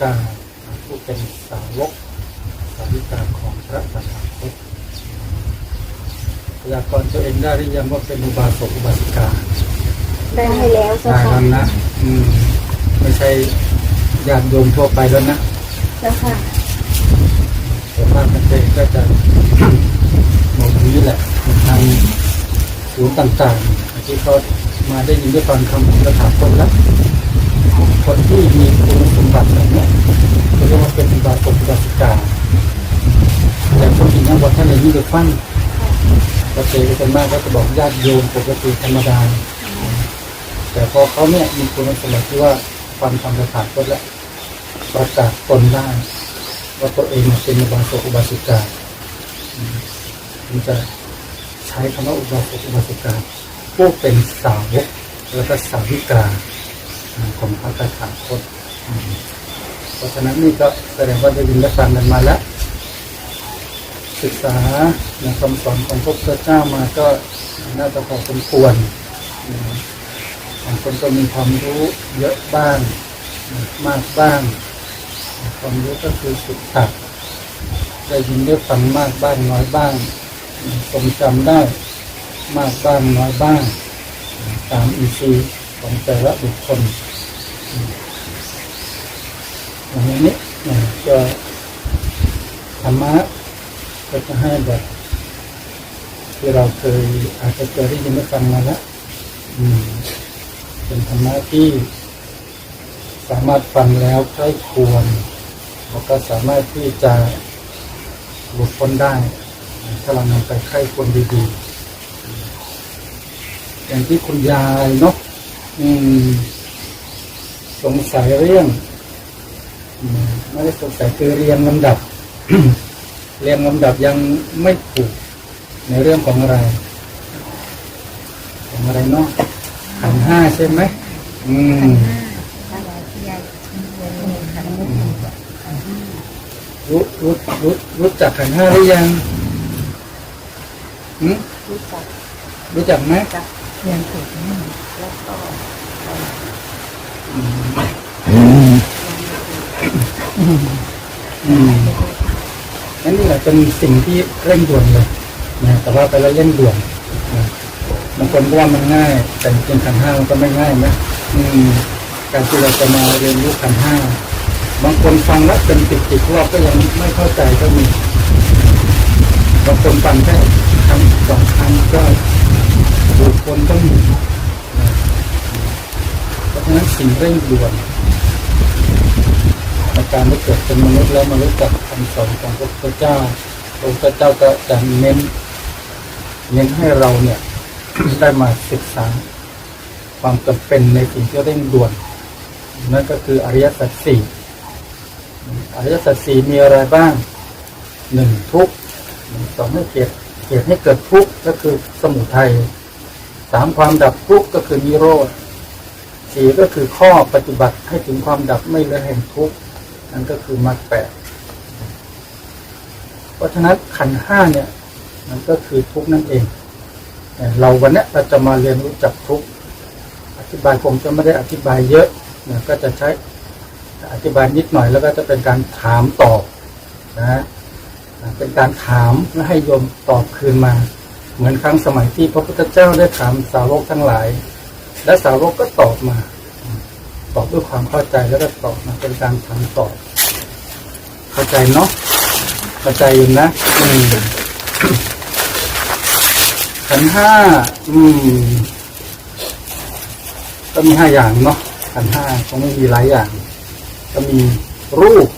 กาสิกาผู้เป็นสาวกสาวิกาของพระตถาคตพยากรณ์ตัวเองได้หรือยังว่าเป็นอุบาสกอุบาสิกาได้ให้แล้วเจ้าได้ค่ะแล้วนะอืมไม่ใช่ญาติโยมทั่วไปแล้วนะเจ้าค่ะส่วนมากมันเองก็จะบองนี้แหละทางศูนย์ต่างๆที่เขามาได้ยินได้ฟังคำของพระถาคตแล้ว คนที่มีคุณสมบัติแบบนี้เขาเรียกว่าเป็นอุบาสกอุบาสิกาแต่คนอื่นนะบอกท่านเลยยิ่งไปฟังก็เจอกันมากก็จะบอกญาติโยมปกติธรรมดา แต่พอเขาเนี่ยมีคุณสมบัติที่ว่าฟังคำพระถาคตแล้วประกาศตนได้ว่าตัวเองเนี่ยเป็นอุบาสกอุบาสิกาอืมมันจะใช้คำว่าอุบาสกอุบาสิกาผู้เป็นสาวกแล้วก็สาวิกา ของพระตถาคตเพราะฉะนั้นนี่ก็แสดงว่าได้ยินได้ฟังกันมาแล้ว ศึกษาในคำสอนของพระพุทธเจ้ามาก็น่าจะพอสมควรบางคนก็มีความรู้เยอะบ้าง มากบ้าง ความรู้ก็คือสุดตัดได้ยินได้ฟังมากบ้างน้อยบ้างทรงจำได้ มากบ้างน้อยบ้าง ตามอีซี ของแต่ละบุคคลอย่างนี้นะก็ธรรมะก็จะให้แบบที่เราเคยอาจจะเคยได้ยินได้ฟังมาแล้วเป็นธรรมะที่สามารถฟังแล้วใช้ควรแล้วก็สามารถที่จะหลุดพ้นได้ ถ้าเรานำไปใช้ควรดีๆอย่างที่คุณยายเนาะ อืม สงสัยเรื่องอมไม่ได้สงสัยคือเรียงลำดับ เรียงลำดับยังไม่ถูกในเรื่องของอะไร ของอะไรเนาะขันห้าใช่ไหมอืมรู้รู้รู้รู้จักขันห้าหรือยังรู้จักรู้จักไหมจังถูก แล้วก็นั่นนี่แหละเป็นสิ่งที่เร่งด่วนเลยนะแต่ว่าไปแล้วเร่งด่วนนะบางคนก็ว่ามันง่าย แต่จริงขันห้ามันก็ไม่ง่ายนะอืมการที่เราจะมาเรียนรู้ขันห้าบางคนฟังแล้วเป็นติดติดรอบก็ยังไม่เข้าใจก็มีบางคนฟังแค่คำสองคำก็บุคคลต้องมี ฉะนั้นสิ่งเร่งด่วนในการได้เกิดเป็นมนุษย์แล้วมารู้จักคำสอนของพระพุทธเจ้าพระพุทธเจ้าก็จะเน้น เน้นให้เราเนี่ยได้มาศึกษาความจำเป็นในสิ่งที่เร่งด่วน นั่นก็คืออริยสัจสี่อริยสัจสี่มีอะไรบ้างหนึ่งทุกข์สองให้เกิดเหตุให้เกิดทุกข์ก็คือสมุทัยสามความดับทุกข์ก็คือนิโรธ สี่ก็คือข้อปฏิบัติให้ถึงความดับไม่เหลือแห่งทุกข์นั่นก็คือมรรคแปดเพราะฉะนั้นขันห้าเนี่ย มันก็คือทุกข์นั่นเอง เราวันนี้เราจะมาเรียนรู้จักทุกข์อธิบายคงจะไม่ได้อธิบายเยอะนะก็จะใช้อธิบายนิดหน่อยแล้วก็จะเป็นการถามตอบนะเป็นการถามและให้โยมตอบคืนมา เหมือนครั้งสมัยที่พระพุทธเจ้าได้ถามสาวกทั้งหลาย และสาวกก็ตอบมา ตอบด้วยความเข้าใจแล้วก็ตอบมาเป็นการถามตอบ เข้าใจเนาะเข้าใจอยู่นะอืมขันห้าอืม ก็มีห้าอย่างเนาะขันห้าคงไม่มีหลายอย่าง ก็มีรูป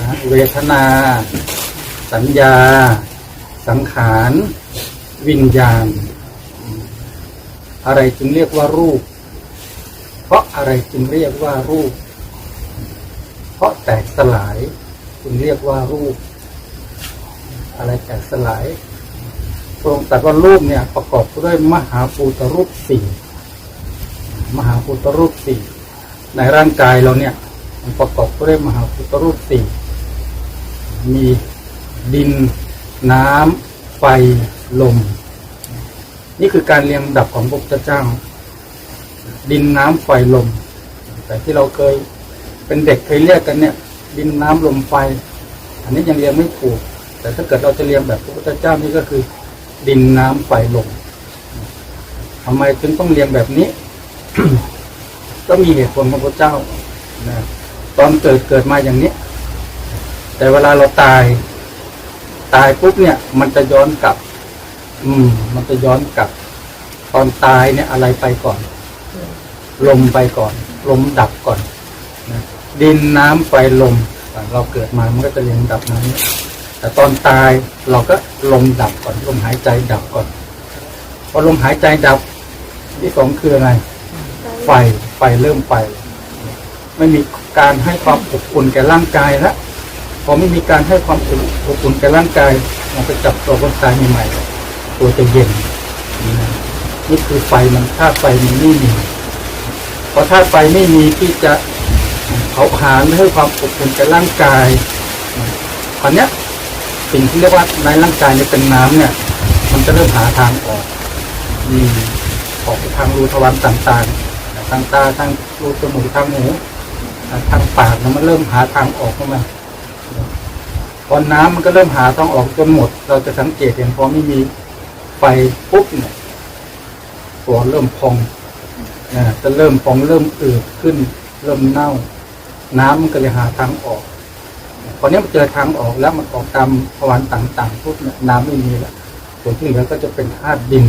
นะเวทนา สัญญา สังขาร วิญญาณ อะไรจึงเรียกว่ารูป เพราะอะไรจึงเรียกว่ารูป เพราะแตกสลายจึงเรียกว่ารูป อะไรแตกสลายพระองค์ตรัสว่ารูปเนี่ยประกอบด้วยมหาภูตรูปสี่มหาพุทธรูปสี่ในร่างกายเราเนี่ย มันประกอบด้วยมหาพุทธรูปสี่มีดิน น้ำไฟลม นี่คือการเรียงลำดับของพระพุทธเจ้า ดินน้ำไฟลม แต่ที่เราเคยเป็นเด็กเคยเรียกกันเนี่ย ดินน้ำลมไฟ อันนี้ยังเรียงไม่ถูก แต่ถ้าเกิดเราจะเรียงแบบพระพุทธเจ้านี่ก็คือ ดินน้ำไฟลมทำไมถึงต้องเรียงแบบนี้ ก็มีเหตุผลของพระเจ้านะตอนเกิดเกิดมาอย่างนี้ แต่เวลาเราตาย ตายปุ๊บเนี่ย มันจะย้อนกลับ อืม มันจะย้อนกลับ ตอนตายเนี่ยอะไรไปก่อน ลมไปก่อน ลมดับก่อนนะดินน้ำไฟลมอะเราเกิดมามันก็จะเรียงดับนั้น แต่ตอนตายเราก็ลมดับก่อนลมหายใจดับก่อน พอลมหายใจดับ ที่สองคืออะไร ไฟไฟเริ่มไป ไม่มีการให้ความอบอุ่นแก่ร่างกายแล้วพอไม่มีการให้ความอบอุ่นแก่ร่างกาย มันไปจับตัวคนตายใหม่ๆ ตัวจะเย็นนี่นะนี่คือไฟมันถ้าไฟมันไม่มีพอถ้าไฟไม่มีที่จะเผาผลาญให้ความอบอุ่นแก่ร่างกายตอนเนี้ยสิ่งที่เรียกว่าในร่างกายเนี่ยเป็นน้ำเนี่ย มันจะเริ่มหาทางออกอืมออกไปทางรูทวารต่างๆทางตาทางรูจมูกทางหูทางปากเนี่ยมันเริ่มหาทางออกเข้ามาพอน้ำมันก็เริ่มหาทางออกจนหมด เราจะสังเกตเห็นพอไม่มี ไฟปุ๊บเนี่ยตัวเริ่มพองนะจะเริ่มพองเริ่มอืดขึ้น เริ่มเน่า น้ำมันก็เลยหาทางออกพอเนี้ยมันเจอทางออกแล้วมันออกตามภวารต่างๆปุ๊บเนี่ยน้ำไม่มีละส่วนที่เหลือก็จะเป็นธาตุดิน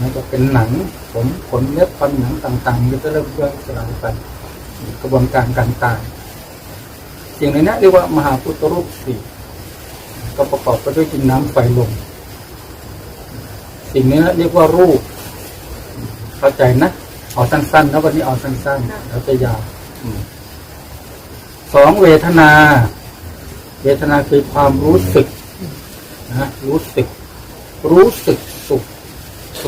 มันก็เป็นหนังผมขนเล็บฟันหนังต่างๆมันก็เริ่มย่อยสลายไปกระบวนการการตายสิ่งในนี้เรียกว่ามหาพุทธรูปสี่ก็ประกอบไปด้วยดินน้ำไฟลม สิ่งนี้เรียกว่ารูป เข้าใจนะเอาสั้นๆนะวันนี้เอาสั้นๆแล้วจะยาวสองเวทนา เวทนาคือความรู้สึกนะรู้สึก รู้สึกสุข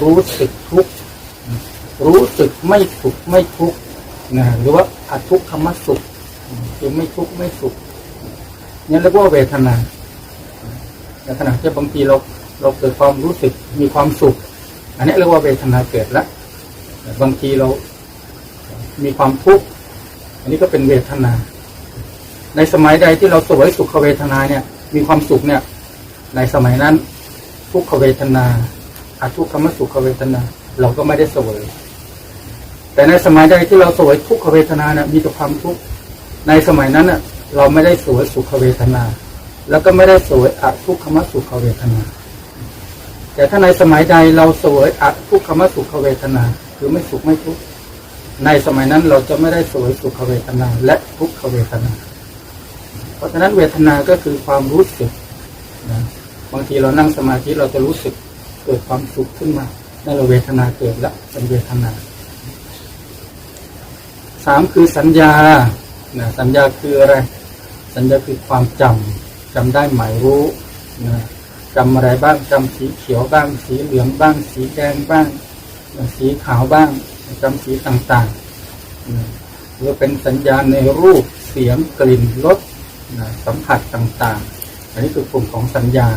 รู้สึกทุกข์รู้สึกไม่สุขไม่ทุกข์นะหรือว่าอทุกขมสุขคือไม่ทุกข์ไม่สุขนี่เรียกว่าเวทนาในขณะที่บางทีเรา เราเกิดความรู้สึกมีความสุข อันนี้เรียกว่าเวทนาเกิดแล้วบางทีเรามีความทุกข์อันนี้ก็เป็นเวทนา ในสมัยใดที่เราสวยสุขเวทนาเนี่ย มีความสุขเนี่ย ในสมัยนั้น ทุกขเวทนาอาทุกขมสุขเวทนา เราก็ไม่ได้สวย แต่ในสมัยใดที่เราสวยทุกขเวทนาเนี่ยมีแต่ความทุกข์ในสมัยนั้นน่ะเราไม่ได้สวยสุขเวทนา แล้วก็ไม่ได้สวยอทุกขมสุขเวทนา แต่ถ้าในสมัยใดเราสวยอาทุกขมสุขเวทนา คือไม่สุขไม่ทุกข์ในสมัยนั้นเราจะไม่ได้สวยสุขเวทนา และทุกขเวทนา เพราะฉะนั้นเวทนาก็คือความรู้สึกนะบางทีเรานั่งสมาธิเราจะรู้สึกเกิดความสุขขึ้นมานั่นเราเวทนาเกิดละเป็นเวทนาสามคือสัญญานะสัญญาคืออะไร สัญญาคือความจำจำได้หมายรู้นะ จำอะไรบ้างจำสีเขียวบ้าง สีเหลืองบ้าง สีแดงบ้าง สีขาวบ้างจำสีต่างๆหรือเป็นสัญญาณในรูปเสียงกลิ่นรสสัมผัสต่างๆ อันนี้คือกลุ่มของสัญญา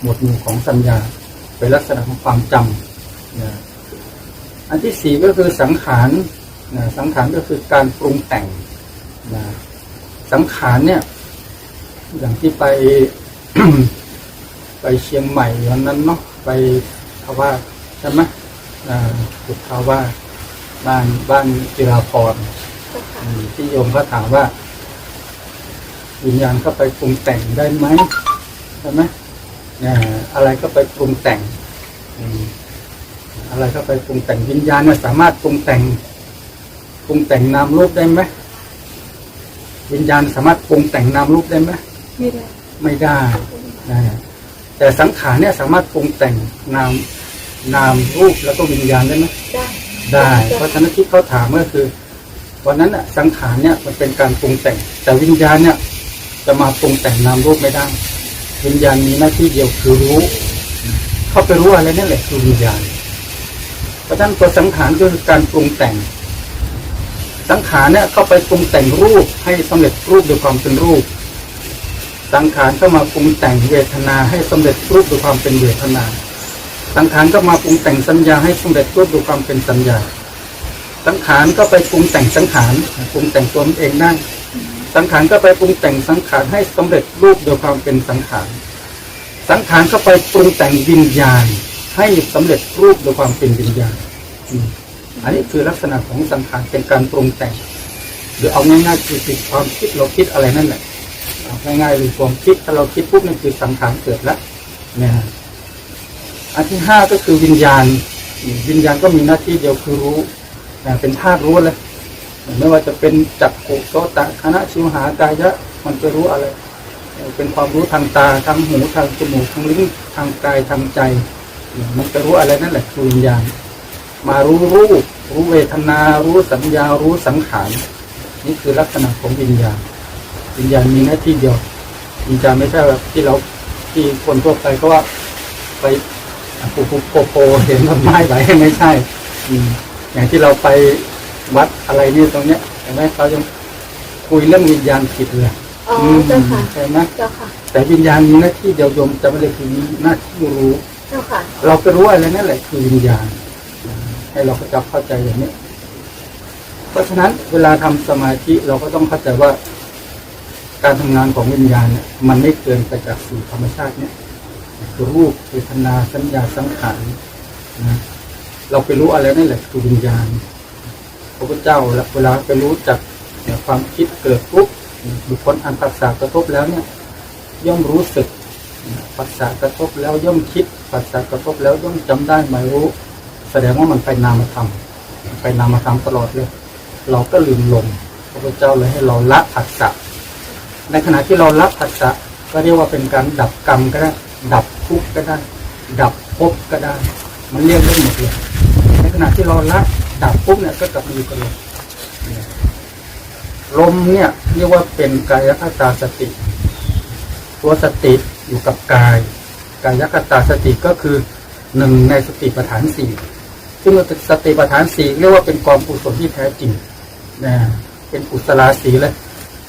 หมวดหมู่ของสัญญา เป็นลักษณะของความจำอันที่สี่ก็คือสังขารสังขารก็คือการปรุงแต่งสังขารเนี่ยอย่างที่ไป ไปเชียงใหม่วันนั้นเนาะไปทว่าสใช่ไหมอ่าจุดทว่าสบ้านบ้านจิราพรอืมที่โยมเขาถามว่าวิญญาณเข้าไปปรุงแต่งได้ไหมใช่ไหมเนี่ยอะไรก็ไปปรุงแต่งอืมอะไรก็ไปปรุงแต่งวิญญาณเนี่ยสามารถปรุงแต่งปรุงแต่งนามรูปได้ไหมวิญญาณสามารถปรุงแต่งนามรูปได้ไหมไม่ได้ไม่ได้นะ แต่สังขารเนี่ยสามารถปรุงแต่งนามนามรูปแล้วก็วิญญาณได้ไหมได้ได้เพราะฉะนั้นที่เขาถามก็คือวันนั้นอะสังขารเนี่ยมันเป็นการปรุงแต่ง แต่วิญญาณเนี่ยจะมาปรุงแต่งนามรูปไม่ได้ วิญญาณมีหน้าที่เดียวคือรู้ เข้าไปรู้อะไรนั่นแหละคือวิญญาณเพราะฉะนั้นตัวสังขารก็คือการปรุงแต่ง สังขารเนี่ยเข้าไปปรุงแต่งรูปให้สำเร็จรูปด้วยความเป็นรูป สังขารก็มาปรุงแต่งเวทนาให้สำเร็จรูปด้วยความเป็นเวทนา สังขารก็มาปรุงแต่งสัญญาให้สำเร็จรูปด้วยความเป็นสัญญา สังขารก็ไปปรุงแต่งสังขารปรุงแต่งตัวมันเองได้ สังขารก็ไปปรุงแต่งสังขารให้สำเร็จรูปโดยความเป็นสังขาร สังขารก็ไปปรุงแต่งวิญญาณ ให้สำเร็จรูปโดยความเป็นวิญญาณ อันนี้คือลักษณะของสังขารเป็นการปรุงแต่งหรือเอาง่ายๆคือคือความคิดเราคิดอะไรนั่นแหละ ง่ายๆเลยความคิดถ้าเราคิดปุ๊บนั่นคือสังขารเกิดแล้วนะฮะอันที่ห้าก็คือวิญญาณ วิญญาณก็มีหน้าที่เดียวคือรู้นะเป็นธาตุรู้เลยไม่ว่าจะเป็นจักขุโสตะคณะชิวหากายะมันจะรู้อะไร เป็นความรู้ทางตาทางหูทางจมูกทางลิ้นทางกายทางใจ มันจะรู้อะไรนั่นแหละคือวิญญาณ มารู้รูปรู้เวทนา รู้สัญญารู้สังขารนี่คือลักษณะของวิญญาณ วิญญาณมีหน้าที่เดียววิญญาณไม่ใช่แบบที่เราที่คนทั่วไปก็ว่าไปปูปูโปโปเห็นต้นไม้ไหลไม่ใช่ อืมอย่างที่เราไปวัดอะไรนี่ตรงเนี้ยเห็นไหมเขายังคุยเรื่องวิญญาณผิดเลยอ๋อมเจ้าค่ะใช่ไหมเจ้าค่ะ แต่วิญญาณมีหน้าที่เดียวโยมจะไม่ได้คือมีหน้าที่รู้เจ้าค่ะ เราไปรู้อะไรนั่นแหละคือวิญญาณ ให้เราจับเข้าใจอย่างนี้ เพราะฉะนั้นเวลาทำสมาธิเราก็ต้องเข้าใจว่า การทำงานของวิญญาณเนี่ยมันไม่เกินไปจากสี่ธรรมชาติเนี่ยคือรูปเวทนาสัญญาสังขารนะเราไปรู้อะไรนั่นแหละคือวิญญาณพระพุทธเจ้าเวลาไปรู้จักความคิดเกิดปุ๊บบุคคลอันภาษากระทบแล้วเนี่ย ย่อมรู้สึกภาษากระทบแล้วย่อมคิดภาษากระทบแล้วย่อมจำได้หมายรู้ แสดงว่ามันไปนามธรรมไปนามธรรมตลอดเลย เราก็ลืมลงพระพุทธเจ้าเลยให้เราละผัสสะ ในขณะที่เราละผัสสะก็เรียกว่าเป็นการดับกรรมก็ได้ดับทุกข์ก็ได้ดับภพก็ได้ มันเรียกได้หมดเลยในขณะที่เราละดับปุ๊บเนี่ยก็กลับมาอยู่กับลมลมเนี่ยเรียกว่าเป็นกายคตาสติ ตัวสติอยู่กับกาย กายคตาสติก็คือหนึ่งในสติปัฏฐานสี่ซึ่งสติปัฏฐานสี่เรียกว่าเป็นกองกุศลที่แท้จริงนะเป็นกุศลาสีเลย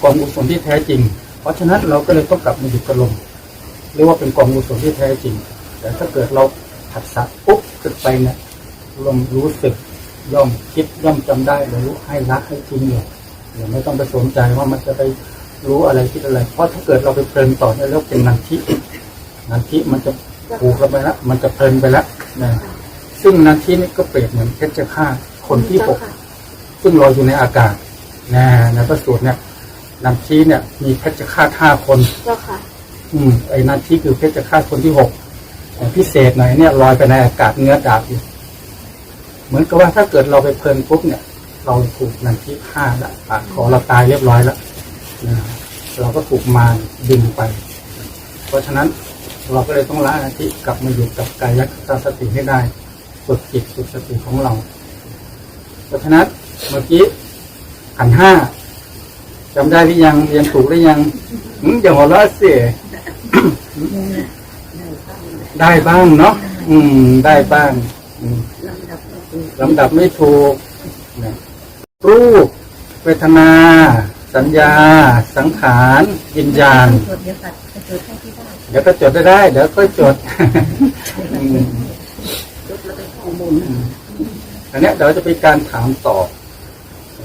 กองกุศลที่แท้จริง เพราะฉะนั้นเราก็เลยต้องกลับมาอยู่กับลมเรียกว่าเป็นกองกุศลที่แท้จริง แต่ถ้าเกิดเราผัดสะปุ๊บขึ้นไปเนี่ยลมรู้สึกย่อมคิดย่อมจำได้เลยรู้ให้รักให้ทิ้งเลยอย่าไม่ต้องไปสนใจว่ามันจะไปรู้อะไรคิดอะไร เพราะถ้าเกิดเราไปเพลินต่อเนี่ยเรียกเป็นนันทินันทิมันจะผูกกันไปแล้วมันจะเพลินไปแล้วนะซึ่งนันทินี่ก็เปรียบเหมือนเพชฌฆาตคนที่หกเจ้าค่ะซึ่งลอยอยู่ในอากาศนะในพระสูตรเนี่ย นันทีเนี่ย มีเพชฌฆาตห้าคน เจ้าค่ะ อืมไอ้นันทีคือเพชฌฆาตคนที่หกแต่พิเศษหน่อยเนี่ยลอยไปในอากาศเนื้อดาบอยู่เหมือนกับว่าถ้าเกิดเราไปเพลินปุ๊บเนี่ย เราถูกนันทีฆ่าละปาดคอเราตายเรียบร้อยแล้วนะเราก็ถูกมารดึงไป เพราะฉะนั้นเราก็เลยต้องละนันทีกลับมาอยู่กับกายคตาสติให้ได้ฝึกจิตฝึกสติของเรา เพราะฉะนั้นเมื่อกี้ขันธ์ห้า จำได้หรือยังเรียนถูกหรือยังอืมอย่าหัวเราะเสียได้บ้างเนาะอืม ได้บ้างลำดับไม่ถูกรูปเวทนา สัญญา สังขารวิญญาณเดี๋ยวตัดไปจดให้ที่บ้านเดี๋ยวก็จดได้ได้ เดี๋ยวก็จดอันนี้เดี๋ยวจะเป็นการถามตอบ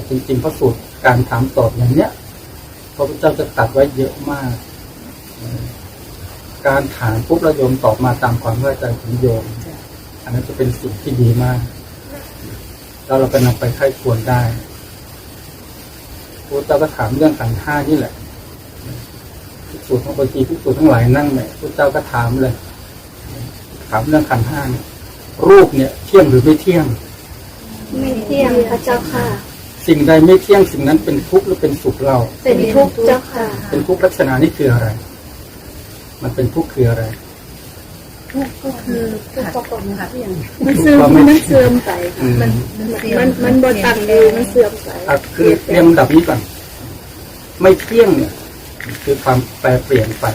จริงๆพระสูตร การถามตอบอย่างเนี้ยพระพุทธเจ้าจะตัดไว้เยอะมาก การถามปุ๊บแล้วโยมตอบมาตามความเข้าใจของโยม อันนั้นจะเป็นสิ่งที่ดีมาก แล้วเราก็นำไปไข้ควรได้พระพุทธเจ้าก็ถามเรื่องขันห้านี่แหละพิสูจน์ของบางทีพิสูจน์ทั้งหลายนั่งเนี่ยพระเจ้าก็ถามเลย ถามเรื่องขันห้าเนี่ยรูปเนี่ยเที่ยงหรือไม่เที่ยง ไม่เที่ยงพระเจ้าค่ะ สิ่งใดไม่เที่ยงสิ่งนั้นเป็นทุกข์หรือเป็นสุขเรา เป็นทุกข์เจ้าค่ะ เป็นทุกข์ลักษณะนี้คืออะไร มันเป็นทุกข์คืออะไรทุกก็คือขาดขาดอย่างมันเสื่อมมันเสื่อมไปอืมมันมันเสียมันมันบดตังเองมันเสื่อมไปอะคือเรียงลำดับนี้ก่อนไม่เที่ยงเนี่ย คือความแปรเปลี่ยนไป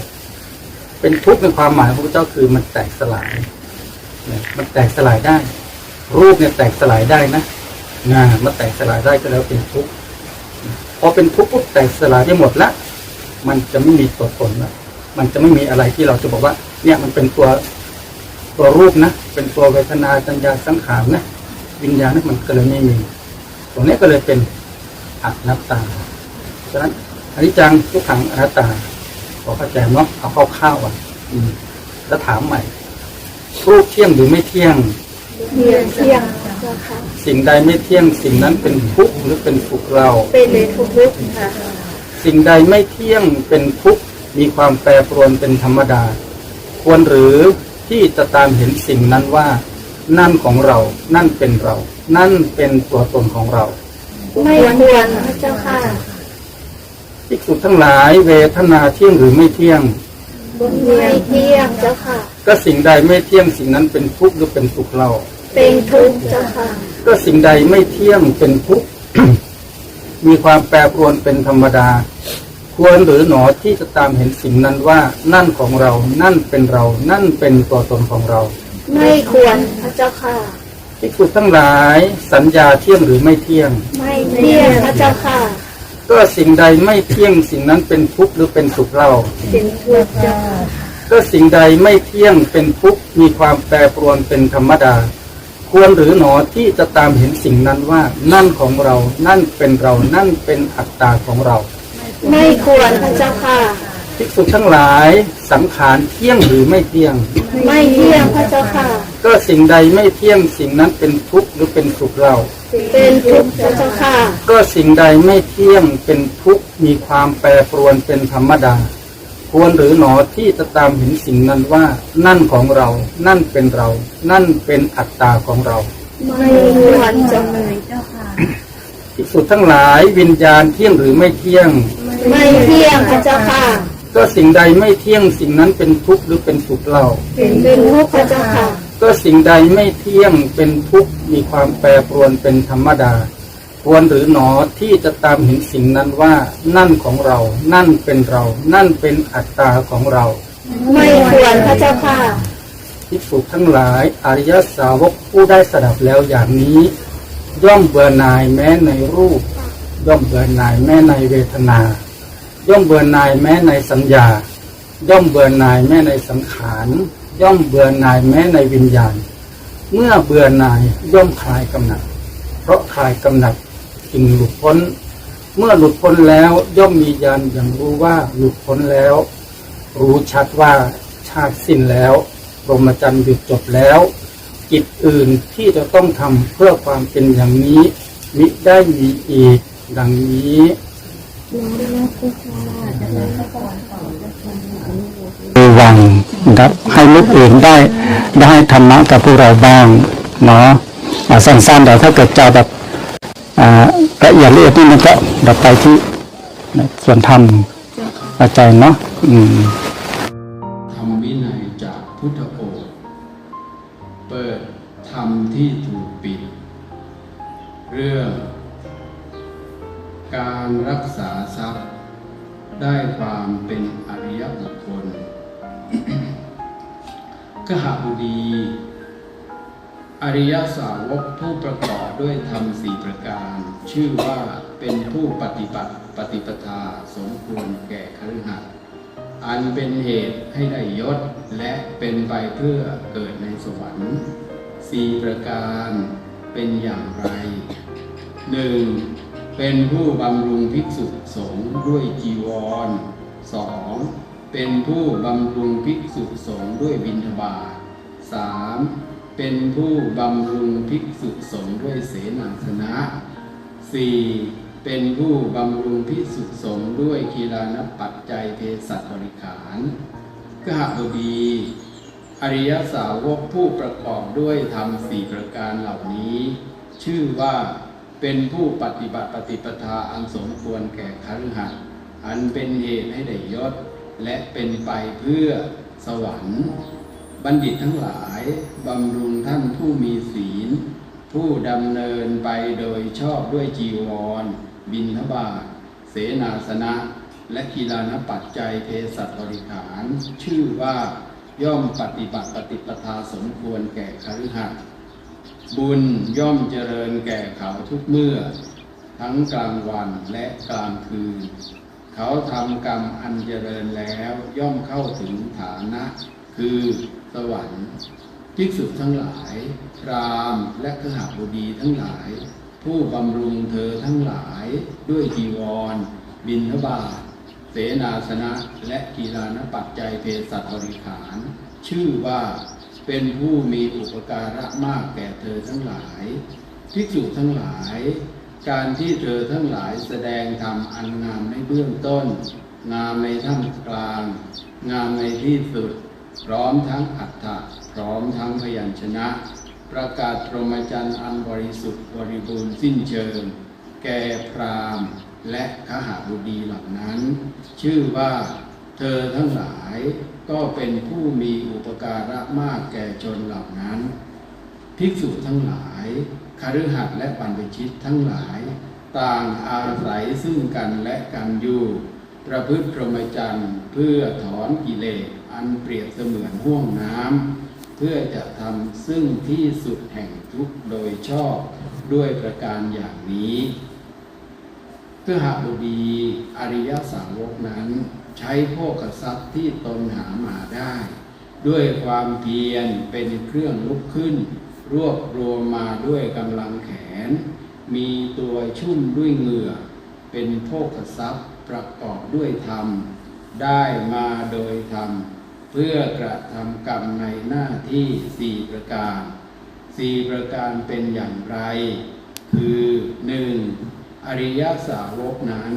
เป็นทุกข์ในความหมายของพระเจ้าคือมันแตกสลายเนี่ยมันแตกสลายได้ รูปเนี่ยแตกสลายได้นะ งามันแตกสลายได้ก็แล้วเป็นทุกข์พอเป็นทุกข์ปุ๊บแตกสลายได้หมดละมันจะไม่มีตัวตนละมันจะไม่มีอะไรที่เราจะบอกว่า เนี่ยมันเป็นตัวตัวรูปนะ เป็นตัวเวทนาสัญญาสังขารนะวิญญาณนะมันก็เลยไม่มี ตรงนี้ก็เลยเป็นอนัตตาฉะนั้นอนิจจังทุกขังอนัตตาขอเข้าใจเนาะเอาเข้าข้าวอะอืมแล้วถามใหม่รูปเที่ยงหรือไม่เที่ยง เที่ยงเที่ยงเจ้าค่ะสิ่งใดไม่เที่ยงสิ่งนั้นเป็นทุกข์หรือเป็นสุขเรา เป็นเลยทุกทุกค่ะ สิ่งใดไม่เที่ยงเป็นทุกข์มีความแปรปรวนเป็นธรรมดา ควรหรือที่จะตามเห็นสิ่งนั้นว่า นั่นของเรา นั่นเป็นเรา นั่นเป็นตัวตนของเรา ไม่ควรพระเจ้าค่ะภิกษุทั้งหลายเวทนาเที่ยงหรือไม่เที่ยงไม่เที่ยงเจ้าค่ะ ก็สิ่งใดไม่เที่ยงสิ่งนั้นเป็นทุกข์หรือเป็นสุขเรา เป็นทุกข์เจ้าค่ะ ก็สิ่งใดไม่เที่ยงเป็นทุกข์มีความแปรปรวนเป็นธรรมดา ควรหรือหนอที่จะตามเห็นสิ่งนั้นว่านั่นของเรา นั่นเป็นเรา นั่นเป็นตัวตนของเรา ไม่ควรพระเจ้าค่ะภิกษุทั้งหลายสัญญาเที่ยงหรือไม่เที่ยง ไม่เที่ยงพระเจ้าค่ะ ก็สิ่งใดไม่เที่ยงสิ่งนั้นเป็นทุกข์หรือเป็นสุขเรา เป็นทุกข์เจ้าค่ะ ก็สิ่งใดไม่เที่ยงเป็นทุกข์มีความแปรปรวนเป็นธรรมดา ควรหรือหนอที่จะตามเห็นสิ่งนั้นว่า นั่นของเรา นั่นเป็นเรา นั่นเป็นอัตตาของเรา ไม่ควรพระเจ้าค่ะภิกษุทั้งหลายสังขารเที่ยงหรือไม่เที่ยง ไม่เที่ยงพระเจ้าค่ะ ก็สิ่งใดไม่เที่ยงสิ่งนั้นเป็นทุกข์หรือเป็นสุขเราเป็นทุกข์พระเจ้าค่ะ ก็สิ่งใดไม่เที่ยงเป็นทุกข์มีความแปรปรวนเป็นธรรมดา ควรหรือหนอที่จะตามเห็นสิ่งนั้นว่า นั่นของเรา นั่นเป็นเรา นั่นเป็นอัตตาของเรา ไม่ควรเจ้าเลยเจ้าค่ะภิกษุทั้งหลายวิญญาณเที่ยงหรือไม่เที่ยง ไม่เที่ยงพระเจ้าค่ะ ก็สิ่งใดไม่เที่ยงสิ่งนั้นเป็นทุกข์หรือเป็นสุขเราเป็นทุกข์พระเจ้าค่ะ ก็สิ่งใดไม่เที่ยงเป็นทุกข์มีความแปรปรวนเป็นธรรมดา ควรหรือหนอที่จะตามเห็นสิ่งนั้นว่า นั่นของเรา นั่นเป็นเรา นั่นเป็นอัตตาของเรา ไม่ควรพระเจ้าค่ะภิกษุทั้งหลายอริยสาวกผู้ได้สดับแล้วอย่างนี้ ย่อมเบื่อหน่ายแม้ในรูป ย่อมเบื่อหน่ายแม้ในเวทนา ย่อมเบื่อหน่ายแม้ในสัญญา ย่อมเบื่อหน่ายแม้ในสังขารย่อมเบื่อหน่ายแม้ในวิญญาณ เมื่อเบื่อหน่ายย่อมคลายกำหนัด เพราะคลายกำหนัด จึงหลุดพ้น เมื่อหลุดพ้นแล้วย่อมมีญาณอย่างรู้ว่าหลุดพ้นแล้ว รู้ชัดว่าชาติสิ้นแล้วพรหมจรรย์หยุดจบแล้วกิจอื่นที่จะต้องทำเพื่อความเป็นอย่างนี้มิได้มีอีกดังนี้ระวังนะครับให้ลูกอื่นได้ได้ธรรมะกับพวกเราบ้างเนาะสั้นๆแต่ถ้าเกิดจะแบบ ละเอียดละเอียดนี่มันก็เราไปที่ส่วนธรรมอาจารย์เนาะธรรมวินัยจากพุทธโอษเปิดธรรมที่ถูกปิด เรื่องการรักษาทรัพย์ ได้ความเป็นอริยบุคคลกหบุดีอริยสาวกผู้ประกอบด้วยธรรม ชื่อว่าเป็นผู้ปฏิบัติปฏิปทาสมควรแก่คฤหัสถ์อันเป็นเหตุให้ได้ยศและเป็นไปเพื่อเกิดในสวรรค์สี่ประการเป็นอย่างไรหนึ่งเป็นผู้บำรุงภิกษุสงฆ์ด้วยจีวรสองเป็นผู้บำรุงภิกษุสงฆ์ด้วยบิณฑบาตสามเป็นผู้บำรุงภิกษุสงฆ์ด้วยเสนาสนะ สี่เป็นผู้บำรุงพิสุสงด้วยกีฬานปัจจัยเภสัชบริขารกหบดีอริยสาวกผู้ประกอบด้วยธรรมสี่ประการเหล่านี้ ชื่อว่าเป็นผู้ปฏิบัติปฏิปทาอันสมควรแก่คฤหัสถ์อันเป็นเหตุให้ได้ยศ และเป็นไปเพื่อสวรรค์ บัณฑิตทั้งหลาย บำรุงท่านผู้มีศีล ผู้ดำเนินไปโดยชอบด้วยจีวร บินทบาทเสนาสนะ และกีฬานปัจจัยเภสัชบริขาร ชื่อว่าย่อมปฏิบัติปฏิปทาสมควรแก่คฤหัสถ์บุญย่อมเจริญแก่เขาทุกเมื่อ ทั้งกลางวันและกลางคืน เขาทำกรรมอันเจริญแล้วย่อมเข้าถึงฐานะ คือสวรรค์ภิกษุดทั้งหลาย พรามและขหบดีทั้งหลาย ผู้บำรุงเธอทั้งหลายด้วยจีวร บินทบาทเสนาสนะและกีฬานปัจจัยเภสัชบริขาร ชื่อว่าเป็นผู้มีอุปการะมากแก่เธอทั้งหลายภิกษุทั้งหลาย การที่เธอทั้งหลายแสดงธรรมอันงามในเบื้องต้น งามในท่ามกลาง งามในที่สุด พร้อมทั้งอัฏฐะพร้อมทั้งพยัญชนะ ประกาศพรหมจรรย์อันบริสุทธิ์บริบูรณ์สิ้นเชิง แก่พราหมณ์และขหาบุดีเหล่านั้น ชื่อว่าเธอทั้งหลายก็เป็นผู้มีอุปการะมากแก่ชนเหล่านั้น ภิกษุทั้งหลายคฤหัสถ์และปัญจชิตทั้งหลาย ต่างอาศัยซึ่งกันและกันอยู่ประพฤติพรหมจรรย์เพื่อถอนกิเลสอันเปรียบเสมือนห่วงน้ำ พื่อจะทำซึ่งที่สุดแห่งทุกโดยชอบด้วยประการอย่างนี้เพื่อหาบุดีอริยสาวกนั้น ใช้โภคทรัพย์ที่ตนหามาได้ ด้วยความเพียรเป็นเครื่องลุกขึ้น รวบรวมมาด้วยกำลังแขน มีตัวชุ่มด้วยเหงื่อ เป็นโภคทรัพย์ประกอบด้วยธรรม ได้มาโดยธรรม เพื่อกระทำกรรมในหน้าที่สี่ประการสี่ประการเป็นอย่างไร คือหนึ่งอริยสาวกนั้น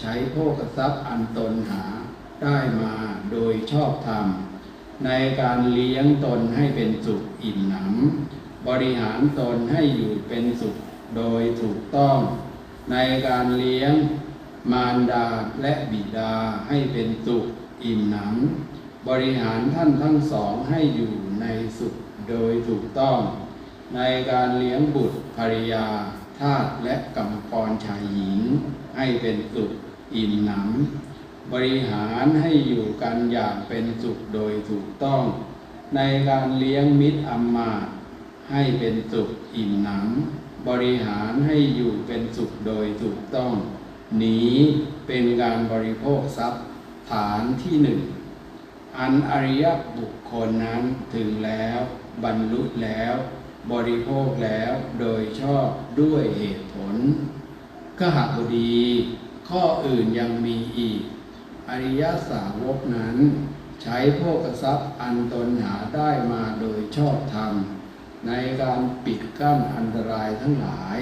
ใช้โภคทรัพย์อันตนหาได้มาโดยชอบธรรม ในการเลี้ยงตนให้เป็นสุขอิ่มหนำบริหารตนให้อยู่เป็นสุขโดยถูกต้อง ในการเลี้ยงมารดาและบิดาให้เป็นสุขอิ่มหนำ บริหารท่านทั้งสองให้อยู่ในสุขโดยถูกต้อง ในการเลี้ยงบุตรภริยาทาสและกรรมกรชายหญิง ให้เป็นสุขอิ่มหนำบริหารให้อยู่กันอย่างเป็นสุขโดยถูกต้อง ในการเลี้ยงมิตรอัมมาให้เป็นสุขอิ่มหนำบริหารให้อยู่เป็นสุขโดยถูกต้อง นี้เป็นการบริโภคทรัพย์ฐานที่หนึ่ง อันอริยบุคคลนั้นถึงแล้วบรรลุแล้ว บริโภคแล้วโดยชอบด้วยเหตุผลก็หบดี ข้ออื่นยังมีอีก อริยสาวกนั้น ใช้โภคทรัพย์อันตนหาได้มาโดยชอบธรรม ในการปิดกั้นอันตรายทั้งหลาย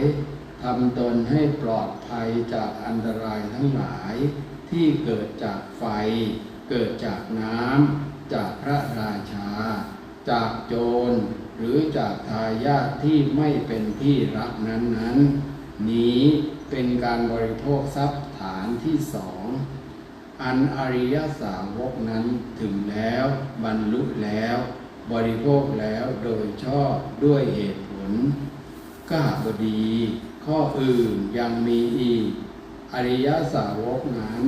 ทำตนให้ปลอดภัยจากอันตรายทั้งหลายที่เกิดจากไฟ เกิดจากน้ำจากพระราชา จากโจร หรือจากทายาทที่ไม่เป็นที่รักนั้นๆนี้เป็นการบริโภคทรัพย์ฐานที่สองอันอริยสาวกนั้นถึงแล้วบรรลุแล้ว บริโภคแล้วโดยชอบด้วยเหตุผลกหบดี ข้ออื่นยังมีอีก อริยสาวกนั้น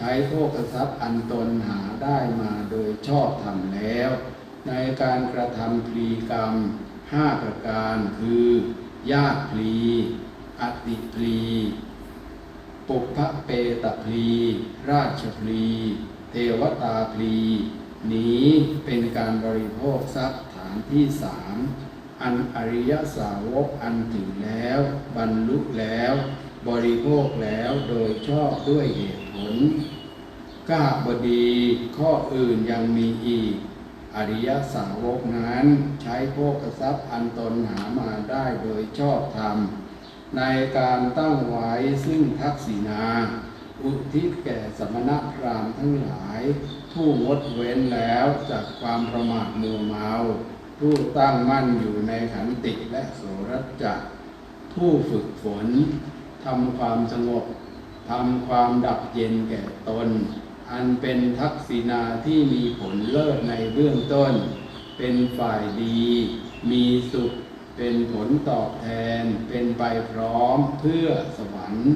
ช้โภคทรัพย์อันตนหาได้มาโดยชอบทำแล้ว ในการกระทำพลีกรรมห้าประการคือญาติพลีอติพลีปุพพเปตพลี ราชพลี เทวตาพลี นี้เป็นการบริโภคทรัพย์ฐานที่สามอันอริยสาวกอันถึงแล้ว บรรลุแล้ว บริโภคแล้วโดยชอบด้วยเหตุ ลกาบดีข้ออื่นยังมีอีก อริยสาวกนั้นใช้โภคทรัพย์อันตนหามาได้โดยชอบธรรม ในการตั้งไว้ซึ่งทักษิณาอุทิศแก่สมณพราหมณ์ทั้งหลาย ผู้งดเว้นแล้วจากความประมาทมัวเมาผู้ตั้งมั่นอยู่ในขันติและโสรัจจะผู้ฝึกฝนทำความสงบ ทำความดับเย็นแก่ตน อันเป็นทักษิณาที่มีผลเลิศในเบื้องต้น เป็นฝ่ายดี มีสุข เป็นผลตอบแทน เป็นไปพร้อมเพื่อสวรรค์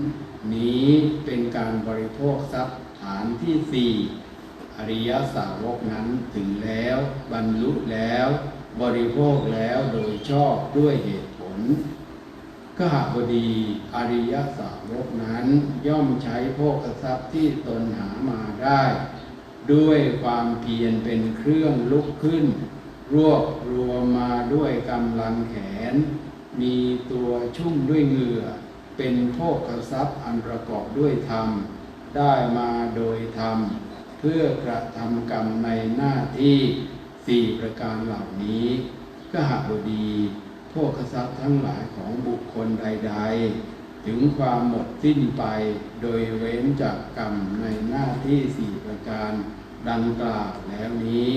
นี้เป็นการบริโภคทรัพย์ฐานที่สี่อริยสาวกนั้นถึงแล้ว บรรลุแล้ว บริโภคแล้วโดยชอบด้วยเหตุผล กหบดีอริยสาวกนั้นย่อมใช้โภคทรัพย์ที่ตนหามาได้ ด้วยความเพียรเป็นเครื่องลุกขึ้น รวบรวมมาด้วยกำลังแขน มีตัวชุ่มด้วยเหงื่อ เป็นโภคทรัพย์อันประกอบด้วยธรรม ได้มาโดยธรรม เพื่อกระทำกรรมในหน้าที่สี่ประการเหล่านี้ก็หาบดี โภคทรัพย์ทั้งหลายของบุคคลใด ๆ ถึงความหมดสิ้นไป โดยเว้นจากกรรมในหน้าที่สี่ประการดังกล่าวแล้วนี้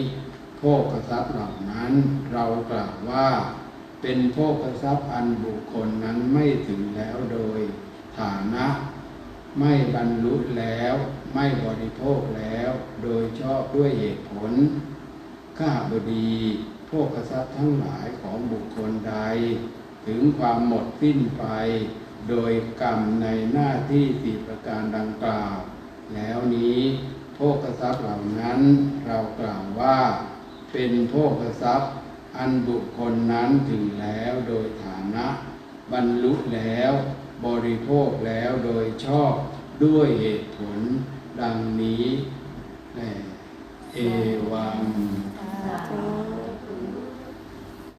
โภคทรัพย์เหล่านั้นเรากล่าวว่า เป็นโภคทรัพย์อันบุคคลนั้นไม่ถึงแล้วโดยฐานะ ไม่บรรลุแล้ว ไม่บริโภคแล้ว โดยชอบด้วยเหตุผล ข้าบดี โภคทรัพย์ทั้งหลายของบุคคลใด ถึงความหมดสิ้นไป โดยกรรมในหน้าที่สี่ประการดังกล่าว แล้วนี้โภคทรัพย์เหล่านั้นเรากล่าวว่า เป็นโภคทรัพย์ อันบุคคลนั้นถึงแล้วโดยฐานะ บรรลุแล้วบริโภคแล้วโดยชอบด้วยเหตุผลดังนี้เอวังสา